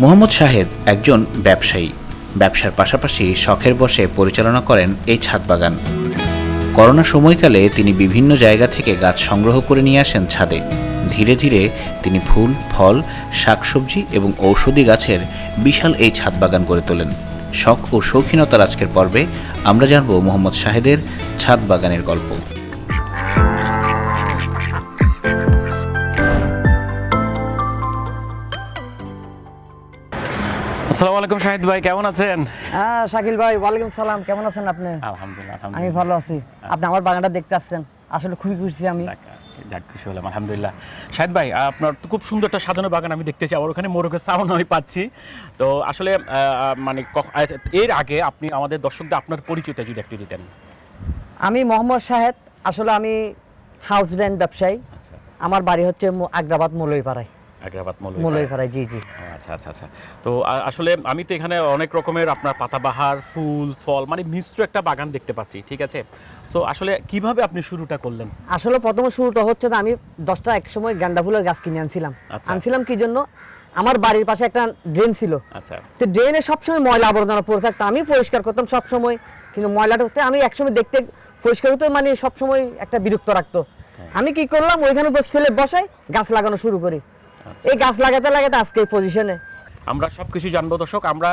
মোহাম্মদ শাহেদ একজন ব্যবসায়ী। ব্যবসার পাশাপাশি শখের বসে পরিচালনা করেন এই ছাদ বাগান। করোনা সময়কালে তিনি বিভিন্ন জায়গা থেকে গাছ সংগ্রহ করে নিয়ে আসেন ছাদে। ধীরে ধীরে তিনি ফুল, ফল, শাকসবজি এবং ঔষধি গাছের বিশাল এই ছাদ বাগান গড়ে তোলেন। শখ ও শৌখিনতার আজকের পর্বে আমরা জানব মোহাম্মদ শাহেদের ছাদ বাগানের গল্প। আসসালামু আলাইকুম শাহিদ ভাই কেমন আছেন? হ্যাঁ শাকিল ভাই ওয়ালাইকুম সালাম কেমন আছেন আপনি? আলহামদুলিল্লাহ আমি ভালো আছি। আপনি আমার বাগানটা দেখতে আসছেন। আসলে খুবই খুশি আমি। যাক, খুশি হলাম আলহামদুলিল্লাহ। শাহিদ ভাই আপনার তো খুব সুন্দর একটা সাজানো বাগান আমি দেখতেছি আবার ওখানে মোরগের সাউন্ড আমি পাচ্ছি। তো আসলে মানে এর আগে আপনি আমাদের দর্শকদের আপনার পরিচয়টা যদি একটু দিতেন। আমি মোহাম্মদ শাহেদ। আসলে আমি হাউস রেন্ট ব্যবসায়ী। আচ্ছা। আমার বাড়ি হচ্ছে আগ্রাবাদ মৌলইপাড়ায় আগ্রাবাদ জি জি। আচ্ছা আচ্ছা আচ্ছা। তো আসলে আমি তো এখানে অনেক রকমের আপনার পাতাবাহার ফুল ফল মানে মিশ্র একটা বাগান দেখতে পাচ্ছি ঠিক আছে? তো আসলে কীভাবে আপনি শুরুটা করলেন? আসলে প্রথমে শুরুটা হচ্ছে যে আমি দশটা এক সময় ফুলের গাছ কিনে আনছিলাম। আচ্ছা। আনছিলাম কি জন্য? আমার বাড়ির পাশে একটা ড্রেন ছিল। আচ্ছা। তো ড্রেনে সবসময় ময়লা আবর্জনা পড়ে থাকতো। আমি পরিষ্কার করতাম সবসময়। কিন্তু ময়লাটা হচ্ছে আমি একসময় দেখতে পরিষ্কার হতে মানে সবসময় একটা বিরক্ত রাখতো। আমি কি করলাম ওইখানে ছেলে বসাই গাছ লাগানো শুরু করি। এই গাছ লাগাতে লাগাতে আজকে এই পজিশনে আমরা সবকিছু জানব দর্শক। আমরা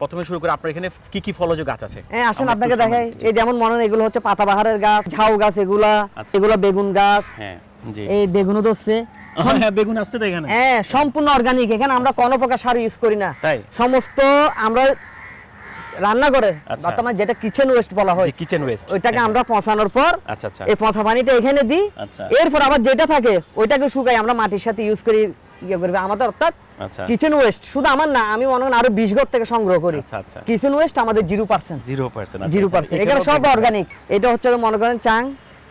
প্রথমে শুরু করি। আপনার এখানে কি কি ফলজ গাছ আছে? হ্যাঁ আসুন আপনাকে দেখাই। এই যেমন মনে হয় এগুলো হচ্ছে পাতাবাহারের গাছ ঝাউ গাছ এগুলা আচ্ছা। এগুলো বেগুন গাছ। হ্যাঁ জি। এই বেগুনও ধরছে। হ্যাঁ বেগুন আসছে তো এখানে। হ্যাঁ সম্পূর্ণ অর্গানিক এখানে আমরা কোনো প্রকার সার ইউজ করি না। তাই? সমস্ত আমরা রান্না করে আচ্ছা। বর্তমানে যেটা কিচেন ওয়েস্ট বলা হয় কিচেন ওয়েস্ট ওইটাকে আমরা পচানোর পর আচ্ছা আচ্ছা। এই পচা পানিটা এখানে দিই। আচ্ছা। এরপর আবার যেটা থাকে ওইটাকে শুকাই। আমরা মাটির সাথে ইউজ করি ইয়ে করবে আমাদের অর্থাৎ আচ্ছা। কিচেন ওয়েস্ট শুধু আমার না আমি মনে হয় আরও বিশ ঘর থেকে সংগ্রহ করি। আচ্ছা আচ্ছা। কিচেন ওয়েস্ট আমাদের zero percent zero percent zero percent এখানে সব অর্গানিক এটা হচ্ছে মনে করেন চাং।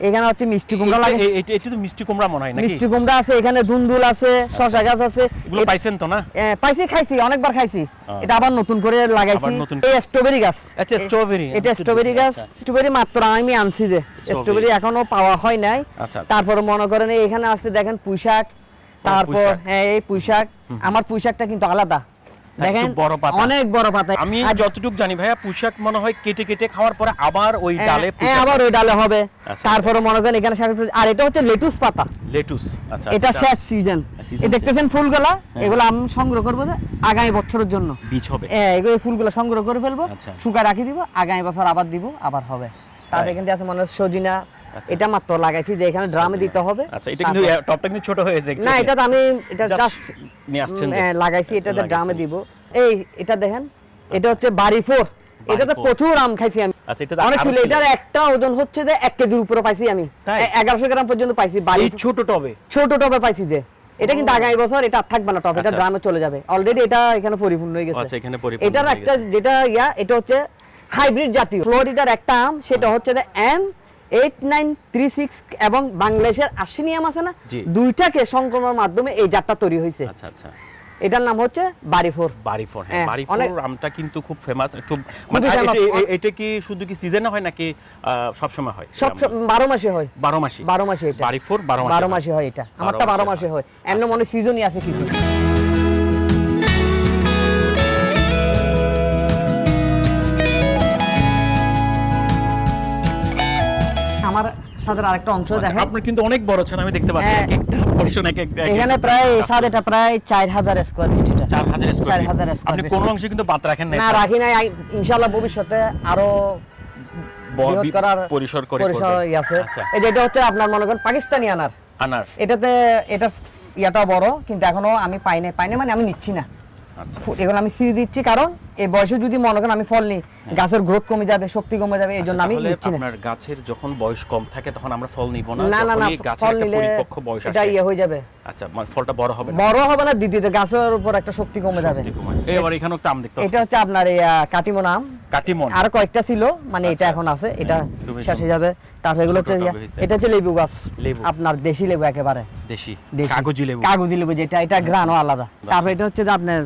এখানে হচ্ছে মিষ্টি কুমড়া লাগে। এটা তো মিষ্টি কুমড়া মনে হয় নাকি? মিষ্টি কুমড়া আছে এখানে ধুন্দুল আছে শশা গাছ আছে। এগুলো পাইছেন তো না? এ, পাইছি খাইছি অনেকবার খাইছি। এটা আবার নতুন করে লাগাইছি। এই স্ট্রবেরি গাছ। আচ্ছা, strawberry, এটা আচ্ছা, স্ট্রবেরি গাছ। আচ্ছা। স্ট্রবেরি মাত্র আমি আনছি যে। স্ট্রবেরি এখনও পাওয়া হয় নাই। আচ্ছা, আচ্ছা। তারপরে মনে করেন এখানে আছে দেখেন পুঁইশাক। তারপর হ্যাঁ এই পুঁইশাক। আমার পুঁইশাকটা কিন্তু আলাদা। হ্যাঁ, দেখেন বড় পাতা। অনেক বড় পাতা। আমি যতটুকু জানি ভাইয়া পুঁশাক মনে হয় কেটে কেটে খাওয়ার পরে আবার ওই হ্যাঁ, ডালে হ্যাঁ, আবার ওই ডালে হবে। আচ্ছা। তারপরে মনে করেন এখানে আর এটা হচ্ছে লেটুস পাতা। লেটুস আচ্ছা এটা আচ্ছা, শেষ সিজন এই দেখতেছেন ফুলগুলা? এগুলো আমি সংগ্রহ করব যে আগামী বছরের জন্য। বীজ হবে। হ্যাঁ, এগুলো ফুলগুলো সংগ্রহ করে ফেলব। আচ্ছা। শুকা রাখি দিব আগামী বছর আবার দিব আবার হবে? এখান থেকে আছে মনে হয় সজিনা। এটা মাত্র লাগাইছি যে এখানে ড্রামে দিতে হবে। আচ্ছা এটা কিন্তু টপটা কিন্তু ছোট হয়েছে না এটা তো আমি এটা জাস্ট নিয়ে আসছেন যে। লাগাইছি এটাতে লাগাইছেন। ড্রামে দিব। এই এটা দেখেন এটা হচ্ছে বাড়ি ফোর। এটাতে four। প্রচুর আম খাইছি আমি। আচ্ছা এটা অনেক ছিল। এটার একটা ওজন হচ্ছে যে এক কেজির উপরে পাইছি আমি? এগারোশো গ্রাম পর্যন্ত পাইছি বাড়ি ছোট টবে? ছোট টবে পাইছি যে। এটা কিন্তু আগামী বছর এটা থাকবে না টপ এটা আচ্ছা। ড্রামে চলে যাবে। অলরেডি এটা এখানে পরিপূর্ণ হয়ে গেছে। আচ্ছা এখানে পরিপূর্ণ এটার একটা যেটা ইয়া এটা হচ্ছে হাইব্রিড জাতীয়। ফ্লোরিডার একটা আম সেটা হচ্ছে যে M eight nine three six এবং বাংলাদেশের আশিনিয়াম আছে না দুইটাকে সংক্রমণের মাধ্যমে এই জাতটা তৈরি হয়েছে। আচ্ছা আচ্ছা। এটার নাম হচ্ছে বাড়িফোর। বাড়িফোর হ্যাঁ হ্যাঁ, আমটা কিন্তু খুব ফেমাস একটু মানে এটা- কি শুধু কি সিজনে হয় নাকি সব সময় হয়? সব সব- বারো মাসে হয়। বারো মাসি। বারো মাসে এটা। বাড়ি ফোর বারো মাসে বারো হয়। মাসে হয় এটা। আমারটা বারো বারো মাসে মাসে হয়। এমন মনে সিজনই আছে কিছু। সাথে আরেকটা অংশ আচ্ছা, দেখেন। আপনার কিন্তু অনেক বড় ছিল আমি দেখতে পাচ্ছি হ্যাঁ। এক একটা portion এক একটা- এখানে প্রায় গাছ। সাদ এটা প্রায় চার হাজার স্কোয়ার ফিট এটা। চার হাজার চার স্কোয়ার হাজার স্কোয়ার আপনি কোনো অংশে কিন্তু বাদ রাখেন না না রাখি আই- ইনশাআল্লাহ ভবিষ্যতে আরও বৃহৎ করার পরিসর করে পরিসর আছে। আচ্ছা। এই যে এটা হচ্ছে আপনার মনে করেন পাকিস্তানি আনার। আনার। এটাতে এটা ইয়াটা বড় কিন্তু এখনও আমি পাই নাই পাই নাই মানে আমি নিচ্ছি না। আচ্ছা। এগুলো আমি সিঁড়ি দিচ্ছি কারণ এই বয়সে যদি মনে করেন আমি ফল নিই গাছের গ্রোথ কমে যাবে শক্তি কমে যাবে এই জন্য আমি নিচ্ছি না। আপনার গাছের যখন বয়স কম থাকে তখন আমরা ফল নিব না না না না ফল নিলে পরিপক্ক বয়স আসে। ইয়ে হয়ে যাবে। আচ্ছা মানে ফলটা বড় হবে না? বড় হবে না দ্বিতীয়ত গাছের উপর একটা শক্তি কমে যাবে। এই আবার এখানেও একটা আম দেখতে এটা হচ্ছে আপনার এই কাটিমন আম। কাটিমন। আর কয়েকটা ছিল মানে এটা আচ্ছা। এখন আছে এটা খুবই শেষ হয়ে যাবে। তারপর এগুলো। এটা হচ্ছে লেবু গাছ। লেবু। আপনার দেশি লেবু একেবারে। দেশি। কাগজি লেবু। কাগজি লেবু যেটা এটা গ্রানও আলাদা। তারপর এটা হচ্ছে যে আপনার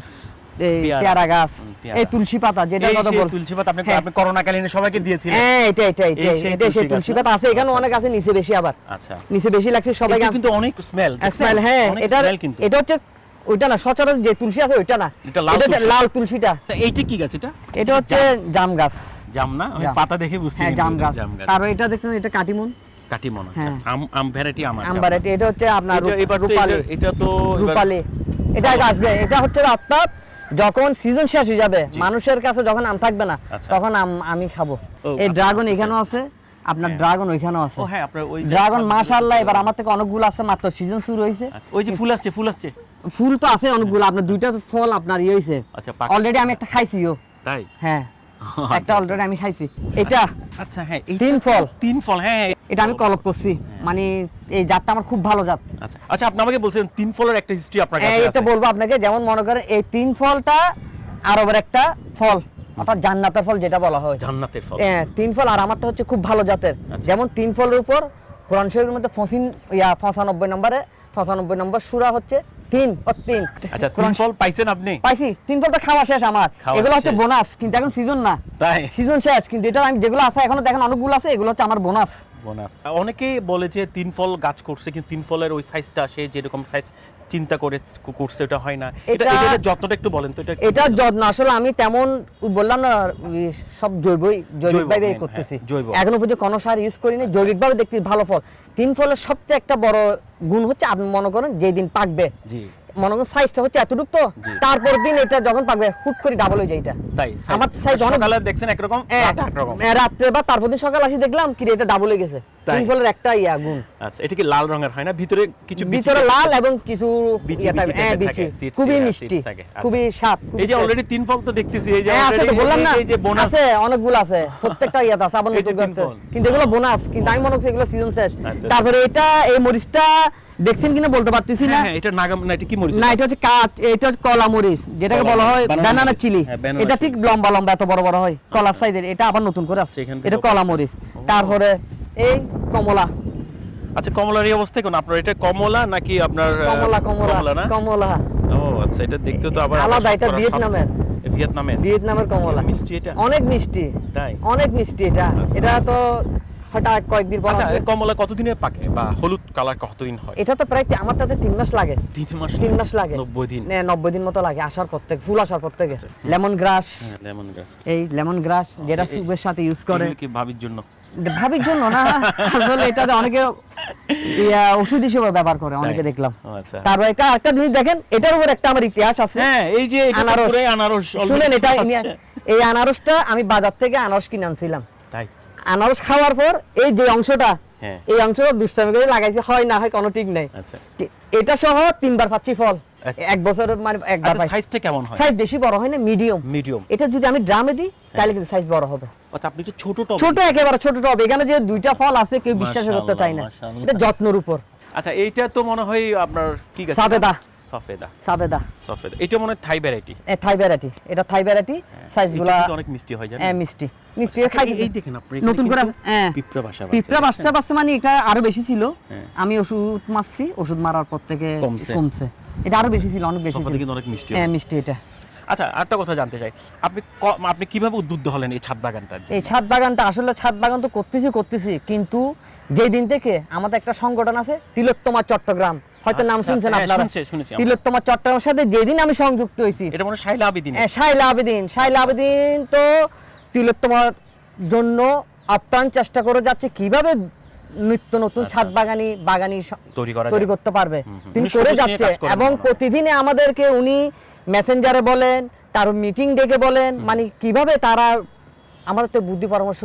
পেয়ারা। গাছ। এই তুলসী পাতা যেটা কথা বল তুলসী পাতা আপনি হ্যাঁ। আপনি করোনা কালীন সবাইকে দিয়েছিলেন। হ্যাঁ এটা এটা এটা সেই এটা তুলসী সেই তুলসী পাতা আছে। এখানে আচ্ছা, অনেক আচ্ছা। আছে নিচে বেশি আবার। আচ্ছা। নিচে বেশি লাগছে সবাই এটা কিন্তু অনেক স্মেল স্মেল হ্যাঁ এটা কিন্তু। এটা হচ্ছে ওইটা না সচরাচর যে তুলসী আছে ওইটা না। এটা লাল এটা তুলসীটা। এইটা কি গাছ এটা? এটা হচ্ছে জাম গাছ। জাম না? আমি পাতা দেখে বুঝছি হ্যাঁ জাম এটা গাছ। তারপর এটা দেখছেন এটা কাটিমন। কাটিমন আছে হ্যাঁ। আম আম ভ্যারাইটি আম আছে আম্বার এটা এটা হচ্ছে আপনার এটা- এবার রূপালি। এটা- এটা তো রূপালি। এটা। আসবে। এটা হচ্ছে আপনার যখন সিজন শেষ হয়ে যাবে মানুষের কাছে যখন আম থাকবে না আচ্ছা। তখন আম খাব। এই আচ্ছা, ড্রাগন আচ্ছা। এখানেও আছে আপনার হ্যাঁ। ড্রাগন ওইখানেও আছে। ও হ্যাঁ আপনার ওই ড্রাগন ছাদ- মাশাআল্লাহ এবার আমার থেকে অনেকগুলো আছে মাত্র সিজন শুরু হয়েছে। আচ্ছা, ওই যে ফুল আসছে ফুল আসছে। ফুল তো আছে অনেকগুলো আপনার দুইটা ফল আপনার ইয়ে হয়েছে। আচ্ছা অলরেডি আমি একটা খাইছিও তাই? হ্যাঁ একটা অলরেডি আমি খাইছি। এটা আচ্ছা হ্যাঁ তিন ফল। তিন ফল হ্যাঁ হ্যাঁ। এটা আমি কলপ করছি। মানে এই জাতটা আমার খুব ভালো জাত। আচ্ছা আচ্ছা আপনি আমাকে বলছেন তিন ফলের একটা হিস্ট্রি আপনার হ্যাঁ, কাছে এটা বলব আপনাকে যেমন মনে করেন এই তিন ফলটা আরবের একটা ফল অর্থাৎ জান্নাতের ফল যেটা বলা হয়। জান্নাতের ফল। হ্যাঁ তিন ফল আর আমারটা হচ্ছে খুব ভালো জাতের। আচ্ছা। যেমন তিন ফলের উপর কোরআন শরীফের মধ্যে ফসিন ইয়া পঁচানব্বই নম্বরে পঁচানব্বই নম্বর সুরা হচ্ছে তিন ও তিন। আচ্ছা তিন ফল পাইছেন আপনি? পাইছি তিন ফলটা খাওয়া শেষ আমার। এগুলো হচ্ছে বোনাস কিন্তু এখন সিজন না। তাই? সিজন শেষ কিন্তু এটা আমি যেগুলো আছে এখনও দেখেন অনেকগুলো আছে এগুলো হচ্ছে আমার বোনাস বোনাস। অনেকেই বলে যে তিন ফল গাছ করছে কিন্তু তিন ফলের ওই সাইজটা সে যেরকম সাইজ চিন্তা করে করছে ওটা হয় না। এটা এটা- যত্নটা একটু বলেন তো এটা এটার যত্ন। আসলে আমি তেমন বললাম না সব জৈবই জৈবিকভাবে হ্যাঁ, করতেছি। জৈব। এখনও পর্যন্ত কোনো সার ইউজ করিনি জৈবিকভাবে দেখতে ভালো ফল। তিন ফলের সবচেয়ে একটা বড় গুণ হচ্ছে আপনি মনে করেন যেদিন পাকবে। জি। মনে করেন সাইজটা হচ্ছে এতটুকু তো তারপর দিন এটা যখন পাকবে হুট করে ডাবল হয়ে যায় এটা। তাই আমার size অনেক- সকালে দেখছেন একরকম হ্যাঁ, একরকম। হ্যাঁ, রাত্রে বা তারপর দিন সকাল আসি দেখলাম কি এটা ডাবল হয়ে গেছে। তাই? তিন ফলের একটা ইয়া গুণ। আচ্ছা এটা কি লাল রঙের হয় না? ভিতরে কিছু ভিতরে লাল এবং কিছু বিচি বিচি হ্যাঁ খুবই মিষ্টি আচ্ছা। খুবই স্বাদ এই যে অলরেডি তিন ফল তো দেখতেছি এই যে আছে তো বললাম না। এই যে বোনাস আছে অনেকগুলো আছে প্রত্যেকটা ইয়াতে আছে আবার নতুন। কিন্তু এগুলো বোনাস কিন্তু আমি মনে হচ্ছে এগুলো সিজন শেষ। আচ্ছা। তারপরে এটা এই মরিচটা দেখছেন কিনা বলতে পারতেছি না? হ্যাঁ হ্যাঁ, এটা নাগাম না এটা কি মরিচ? না এটা হচ্ছে কাঠ এটা হচ্ছে কলা মরিচ যেটাকে বলা হয় ব্যানানা চিলি। হ্যাঁ, এটা ঠিক লম্বা লম্বা এত বড় বড় হয়। কলার সাইজের এটা আবার নতুন করে আসছে। এটা কলা মরিচ। তারপরে এই কমলা। আচ্ছা কমলার এই অবস্থা কোন? আপনার এটা কমলা নাকি আপনার কমলা কমলা না? কমলা। ও আচ্ছা এটা দেখতে তো আবার আলাদা, এটা ভিয়েতনামের। ভিয়েতনামের? ভিয়েতনামের কমলা। মিষ্টি এটা? অনেক মিষ্টি। তাই? অনেক মিষ্টি এটা। আচ্ছা। এটা তো হঠাৎ কয়েকদিন পর আচ্ছা কমলা কতদিনে পাকে বা হলুদ কালার কতদিন হয়? এটা তো প্রায় আমার তাতে তিন মাস লাগে। তিন মাস তিন মাস লাগে। নব্বই দিন? হ্যাঁ, নব্বই দিন মতো লাগে আসার পর থেকে ফুল আসার পর থেকে আচ্ছা। Lemon grass. হ্যাঁ লেমন গাছ এই লেমন গ্রাস যেটা সুপের সাথে ইউজ করে। কি ভাবির জন্য? ভাবির জন্য না। আসলে এটাতে অনেকে ইয়া, ওষুধ হিসেবে ব্যবহার করে অনেকে দেখলাম। আচ্ছা। তারপর একটা জিনিস দেখেন এটার উপর একটা আমার ইতিহাস আছে। হ্যাঁ এই যে এটা আনারস। আনারস শুনেন এটা এই আনারসটা আমি বাজার থেকে আনারস কিনে আনছিলাম। আনারস খাওয়ার পর এই যে অংশটা হ্যাঁ। এই অংশটা দুষ্টামি করে লাগাইছে হয় না হয় কোনো ঠিক নাই। আচ্ছা। এটা সহ তিনবার পাচ্ছি ফল। আচ্ছা। এক বছর মানে একবার আচ্ছা সাইজটা কেমন হয়? সাইজ বেশি বড় হয় না মিডিয়াম মিডিয়াম এটা যদি আমি ড্রামে দিই তাহলে কিন্তু সাইজ বড় হবে। আচ্ছা আপনি ছোট টব ছোট একেবারে ছোট টব এখানে যে দুইটা ফল আছে কেউ বিশ্বাস করতে চায় না। এটা যত্নর উপর। আচ্ছা এইটা তো মনে হয় আপনার কি গাছ সাবেদা। সফেদা। সাবেদা সফেদা। এটা মনে থাই ভ্যারাইটি এ থাই ভ্যারাইটি এটা থাই ভ্যারাইটি সাইজগুলা অনেক মিষ্টি হয় জানেন? হ্যাঁ মিষ্টি। মিষ্টি। আচ্ছা, খাই এই- দেখেন আপনি নতুন করে হ্যাঁ পিঁপড়া বাসা পিঁপড়া বাচ্চা বাচ্চা মানে এটা আরও বেশি ছিল। হ্যাঁ। আমি ওষুধ মারছি ওষুধ মারার পর থেকে। কমছে। এটা আরও বেশি ছিল অনেক বেশি ছিল। কিন্তু অনেক মিষ্টি হ্যাঁ। মিষ্টি এটা। আচ্ছা আরেকটা কথা জানতে চাই। আপনি আপনি কীভাবে উদ্বুদ্ধ হলেন এই ছাদ বাগানটা এই ছাদ বাগানটা আসলে ছাদ বাগান তো করতেছি করতেছি। কিন্তু যেই দিন থেকে আমাদের একটা সংগঠন আছে তিলোত্তমা চট্টগ্রাম। হয়তো নাম আচ্ছা, শুনছেন হ্যাঁ, আপনারা আমরা। তিলোত্তমা চট্টগ্রামের সাথে যেদিন আমি সংযুক্ত হয়েছি এটা মনে শাইলা আবেদিন হ্যাঁ, শাইলা আবেদিন শাইলা আবেদিন তো তিলোত্তমার জন্য আপ্রাণ চেষ্টা করে যাচ্ছে কীভাবে নিত্য নতুন আচ্ছা। ছাদ বাগানি বাগানি তৈরি। করতে পারবে। তিনি করে যাচ্ছে এবং প্রতিদিনে আমাদেরকে উনি মেসেঞ্জারে বলেন তার মিটিং ডেকে বলেন মানে কীভাবে তারা আমাদের তো বুদ্ধি পরামর্শ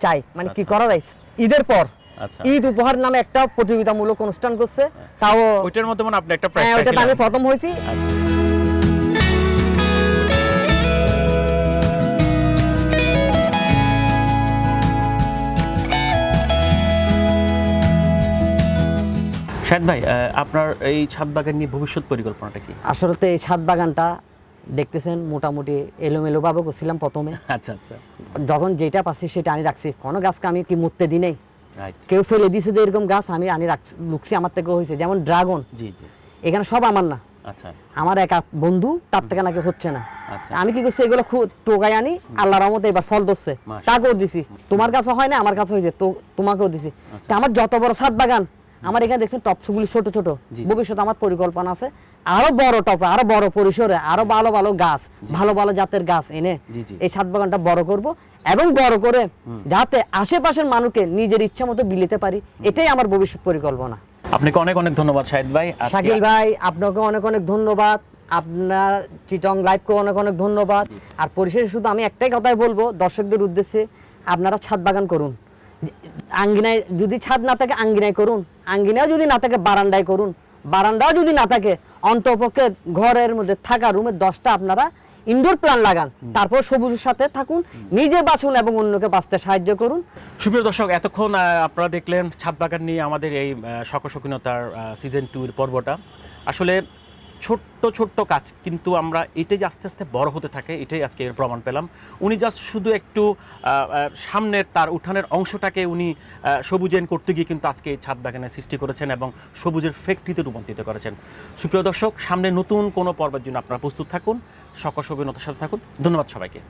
চাই মানে কি আচ্ছা। করা যায় ঈদের পর আচ্ছা ঈদ উপহার নামে একটা প্রতিযোগিতামূলক অনুষ্ঠান করছে। তাও ওইটার মধ্যে মানে আপনি একটা প্রাইজ হ্যাঁ ওইটাতে আমি প্রথম হয়েছি। শাহেদ ভাই আপনার এই ছাদ বাগান নিয়ে ভবিষ্যৎ পরিকল্পনাটা কি? আসলে তো এই ছাদ বাগানটা দেখতেছেন মোটামুটি এলোমেলো ভাবে করছিলাম প্রথমে। আচ্ছা আচ্ছা। যখন যেটা পাচ্ছি সেটা আনি রাখছি। কোনো গাছকে আমি কি মুততে দিই নাই। কেউ ফেলে দিছে যে এরকম গাছ আমি আনি রাখছি লুকছি আমার থেকে হয়েছে। যেমন ড্রাগন। জি জি। এখানে সব আমার না। আচ্ছা। আমার একা বন্ধু তার থেকে নাকি হচ্ছে না। আচ্ছা। আমি কি করছি এগুলো খুব টোকাই আনি আল্লাহ রহমতে এবার ফল ধরছে। তাকেও দিছি। তোমার কাছে হয় না আমার কাছে হয়েছে। তো তোমাকেও দিছি। তা আমার যত বড় সাত বাগান আমার এখানে দেখছেন টপসগুলি ছোট ছোট। ভবিষ্যতে আমার পরিকল্পনা আছে। আরও বড় টপ আরও বড় পরিসরে আরও ভালো ভালো গাছ ভালো ভালো জাতের গাছ এনে। এই ছাদ বাগানটা বড় করব এবং বড় করে যাতে আশেপাশের মানুষকে নিজের ইচ্ছা মতো বিলিতে পারি এটাই আমার ভবিষ্যৎ পরিকল্পনা। আপনাকে অনেক অনেক ধন্যবাদ শাহিদ ভাই। শাকিল ভাই আপনাকে অনেক অনেক ধন্যবাদ। আপনার চিটং লাইভকে অনেক অনেক ধন্যবাদ। আর পরিশেষে শুধু আমি একটাই কথাই বলব দর্শকদের উদ্দেশ্যে আপনারা ছাদ বাগান করুন। আঙ্গিনায় যদি ছাদ না থাকে আঙ্গিনায় করুন। আঙ্গিনায় যদি না থাকে বারান্দায় করুন। বারান্দাও যদি না থাকে অন্তপক্ষে ঘরের মধ্যে থাকা রুমের দশটা আপনারা ইনডোর প্ল্যান লাগান। তারপর সবুজের সাথে থাকুন নিজে বাঁচুন এবং অন্যকে বাঁচতে সাহায্য করুন। সুপ্রিয় দর্শক এতক্ষণ আপনারা দেখলেন ছাদ বাগান নিয়ে আমাদের এই শখশকিনতার সিজন টুর পর্বটা। আসলে ছোট্ট ছোট্ট কাজ, কিন্তু আমরা এটাই আস্তে আস্তে বড় হতে থাকে, এটাই আজকে এর প্রমাণ পেলাম। উনি জাস্ট শুধু একটু সামনের তার উঠানের অংশটাকে উনি সবুজেন করতে গিয়ে কিন্তু আজকে এই ছাদ বাগানের সৃষ্টি করেছেন এবং সবুজের ফ্যাক্টরিতে রূপান্তরিত করেছেন। সুপ্রিয় দর্শক, সামনে নতুন কোনো পর্বের জন্য আপনারা প্রস্তুত থাকুন। সকল সবিনতার সাথে থাকুন। ধন্যবাদ সবাইকে।